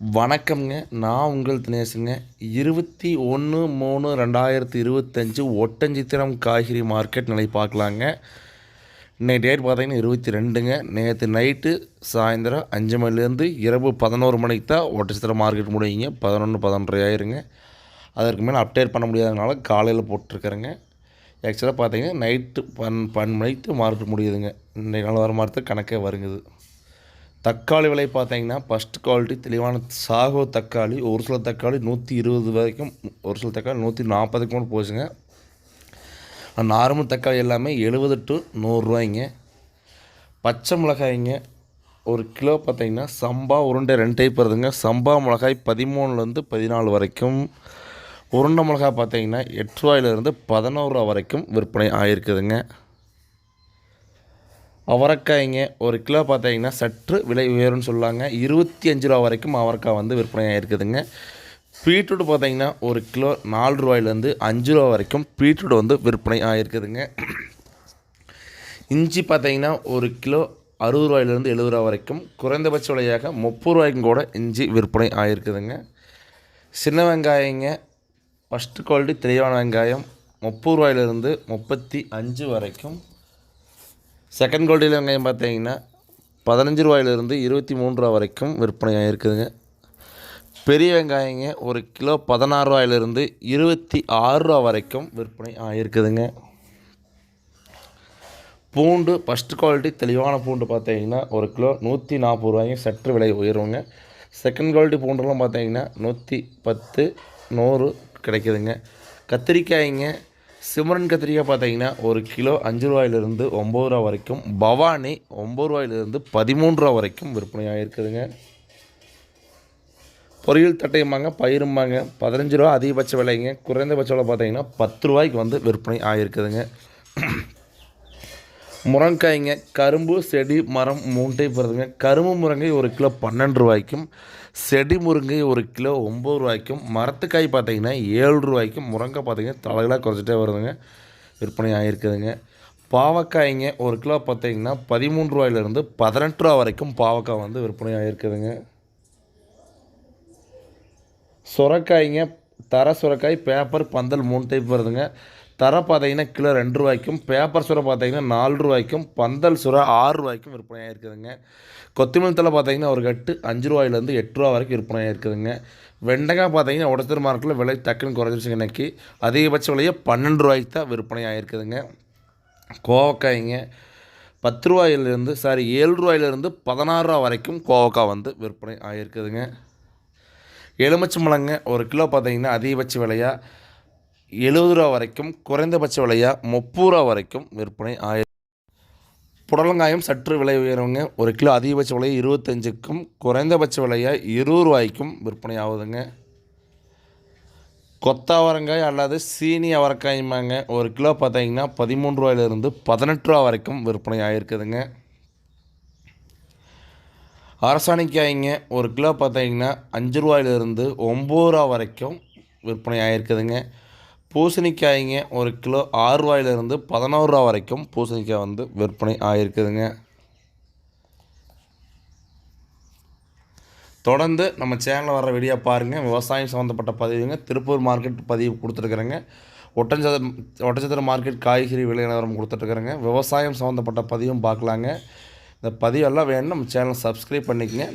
வணக்கம்ங்க. நான் உங்கள் தினேஷுங்க இருபத்தி ஒன்று மூணு ரெண்டாயிரத்தி இருபத்தஞ்சி ஒட்டஞ்சித்திரம் காய்கறி மார்க்கெட் நிலை பார்க்கலாங்க. இன்னைக்கு டேட் பார்த்தீங்கன்னா இருபத்தி ரெண்டுங்க. நேற்று நைட்டு சாயந்தரம் அஞ்சு மணிலேருந்து இரவு பதினோரு மணிக்கு தான் ஒட்டச்சித்திரம் மார்க்கெட் முடியுங்க. பதினொன்று பதினொன்றரை ஆயிருங்க. அதற்கு மேலே அப்டேட் பண்ண முடியாதனால காலையில் போட்டிருக்கிறேங்க. ஆக்சுவலாக பார்த்தீங்கன்னா நைட்டு பன் பன் மணிக்கு மார்க்கெட் முடியுதுங்க. இன்றைக்கு நாள் வர மாதிரி கணக்கே வருங்குது. தக்காளி விலை பார்த்தீங்கன்னா ஃபஸ்ட் குவாலிட்டி தெளிவான சாகோ தக்காளி ஒரு சில தக்காளி நூற்றி இருபது வரைக்கும் ஒரு சில தக்காளி நூற்றி நாற்பதுக்கு கூட போச்சுங்க. நார்மல் தக்காளி எல்லாமே எழுபது டு நூறுரூவாய்ங்க பச்சை மிளகாய்ங்க ஒரு கிலோ பார்த்தீங்கன்னா சம்பா உருண்டை ரெண்டு டைப் வருதுங்க. சம்பா மிளகாய் பதிமூணுலேருந்து பதினாலு வரைக்கும். உருண்டை மிளகாய் பார்த்தீங்கன்னா எட்டு ரூபாயிலிருந்து பதினோரு ரூபா வரைக்கும் விற்பனை ஆகிருக்குதுங்க அவரைக்காய்ங்க ஒரு கிலோ பார்த்தீங்கன்னா சற்று விலை உயரும்னு சொல்லாங்க. இருபத்தி அஞ்சு ரூபா வரைக்கும் அவரைக்காய் வந்து விற்பனை ஆகிருக்குதுங்க பீட்ரூட் பார்த்தீங்கன்னா ஒரு கிலோ நாலு ரூபாயிலேருந்து அஞ்சு ரூபா வரைக்கும் பீட்ரூட் வந்து விற்பனை ஆகிருக்குதுங்க இஞ்சி பார்த்தீங்கன்னா ஒரு கிலோ அறுபது ரூபாயிலேருந்து எழுபது ரூபா வரைக்கும் குறைந்தபட்ச விலையாக முப்பது ரூபாய்க்கும் கூட இஞ்சி விற்பனை ஆகிருக்குதுங்க சின்ன வெங்காயங்க ஃபஸ்ட்டு குவாலிட்டி தெளிவான வெங்காயம் முப்பது ரூபாயிலேருந்து முப்பத்தி அஞ்சு வரைக்கும் செகண்ட் குவாலிட்டியில் வெங்காயம் பார்த்தீங்கன்னா பதினஞ்சு ரூபாயிலிருந்து இருபத்தி மூணு ரூபா வரைக்கும் விற்பனை ஆகிருக்குதுங்க பெரிய வெங்காயங்க ஒரு கிலோ பதினாறு ரூபாயிலிருந்து இருபத்தி ஆறு ரூபா வரைக்கும் விற்பனை ஆகிருக்குதுங்க பூண்டு ஃபஸ்ட் குவாலிட்டி தெளிவான பூண்டு பார்த்தீங்கன்னா ஒரு கிலோ நூற்றி நாற்பது ரூபாயும் சற்று விலை உயருங்க. செகண்ட் குவாலிட்டி பூண்டுலாம் பார்த்தீங்கன்னா நூற்றி பத்து நூறு கிடைக்குதுங்க. கத்திரிக்காய்ங்க சிம்ரன் கத்திரிக்காய் பார்த்தீங்கன்னா ஒரு கிலோ அஞ்சு ரூபாயிலிருந்து ஒம்பது ரூபா வரைக்கும் பவானி ஒம்பது ரூபாயிலிருந்து பதிமூன்று ரூபா வரைக்கும் விற்பனையாக இருக்குதுங்க. பொரியல் தட்டையுமாங்க பயிரும்பாங்க பதினஞ்சு ரூபா அதிகபட்ச விலைங்க. குறைந்தபட்ச விலை பார்த்தீங்கன்னா பத்து ரூபாய்க்கு வந்து விற்பனை ஆகிருக்குதுங்க முருங்காய்ங்க கரும்பு செடி மரம் மூணு போகிறதுங்க வருதுங்க கரும்பு முருங்கை ஒரு கிலோ பன்னெண்டு ரூபாய்க்கும் செடி முருங்கை ஒரு கிலோ ஒம்பது ரூபாய்க்கும் மரத்துக்காய் பார்த்தீங்கன்னா ஏழு ரூபாய்க்கும் முருங்கை பார்த்தீங்கன்னா தலைகளாக குறைச்சிட்டே வருதுங்க. விற்பனை ஆகிருக்குதுங்க பாவக்காய்ங்க ஒரு கிலோ பார்த்தீங்கன்னா பதிமூணு ரூபாயிலிருந்து பதினெட்டு ரூபா வரைக்கும் பாவக்காய் வந்து விற்பனை ஆகிருக்குதுங்க சுரக்காய்ங்க தர சுரக்காய் பேப்பர் பந்தல் மூணு டைப் வருதுங்க தர பார்த்தீங்கன்னா கிலோ ரெண்டு ரூபாய்க்கும் பேப்பர் சுரை பார்த்தீங்கன்னா நாலு ரூபாய்க்கும் பந்தல் சுரை ஆறு ரூபாய்க்கும் விற்பனையாக இருக்குதுங்க கொத்தமல்லி தலை பார்த்தீங்கன்னா ஒரு கட்டு அஞ்சு ரூபாயிலேருந்து எட்டு ரூபா வரைக்கும் விற்பனையாக இருக்குதுங்க வெண்டைக்காய் பார்த்தீங்கன்னா உடத்தர் மார்க்கெட்டில் விலை டக்குன்னு குறைஞ்சிருச்சுங்க இன்றைக்கி அதிகபட்ச விலையே பன்னெண்டு ரூபாய்க்கு தான் விற்பனை ஆகிருக்குதுங்க கோவக்காய்ங்க பத்து ரூபாயிலேருந்து சாரி ஏழு ரூபாயிலேருந்து பதினாறு ரூபா வரைக்கும் கோவக்காய் வந்து விற்பனை ஆகியிருக்குதுங்க எலுமிச்சம்பழங்க ஒரு கிலோ பார்த்தீங்கன்னா அதிகபட்ச விலையாக எழுபது ரூபா வரைக்கும் குறைந்தபட்ச விலையாக முப்பது ரூபா வரைக்கும் விற்பனை ஆயிரம் புடலங்காயம் சற்று விலை உயர்வுங்க ஒரு கிலோ அதிகபட்ச விலை இருபத்தஞ்சுக்கும் குறைந்தபட்ச விலையாக இருபது ரூபாய்க்கும் விற்பனை ஆகுதுங்க. கொத்தாவரங்காய் அல்லது சீனி அவரக்காயுமாங்க ஒரு கிலோ பார்த்தீங்கன்னா பதிமூணு ரூபாயிலிருந்து பதினெட்டு ரூபா வரைக்கும் விற்பனை ஆகிருக்குதுங்க அரசாணிக்காய்ங்க ஒரு கிலோ பார்த்தீங்கன்னா அஞ்சு ரூபாயிலிருந்து ஒம்பது ரூபா வரைக்கும் விற்பனை ஆகிருக்குதுங்க பூசணிக்காய்ங்க ஒரு கிலோ ஆறு ரூபாயிலிருந்து பதினோரு ரூபா வரைக்கும் பூசணிக்காய் வந்து விற்பனை ஆகிருக்குதுங்க தொடர்ந்து நம்ம சேனலில் வர வீடியோ பாருங்கள் விவசாயம் சம்மந்தப்பட்ட பதிவுங்க. திருப்பூர் மார்க்கெட் பதிவு கொடுத்துருக்குறேங்க. ஒட்டஞ்சத்திர ஒட்டச்சத்திர மார்க்கெட் காய்கறி விலை நிலவரம் கொடுத்துட்ருக்குறேங்க விவசாயம் சம்மந்தப்பட்ட பதிவும் பார்க்கலாங்க. இந்த பதிவெல்லாம் வேணும் நம்ம சேனலை சப்ஸ்கிரைப் பண்ணிக்கங்க.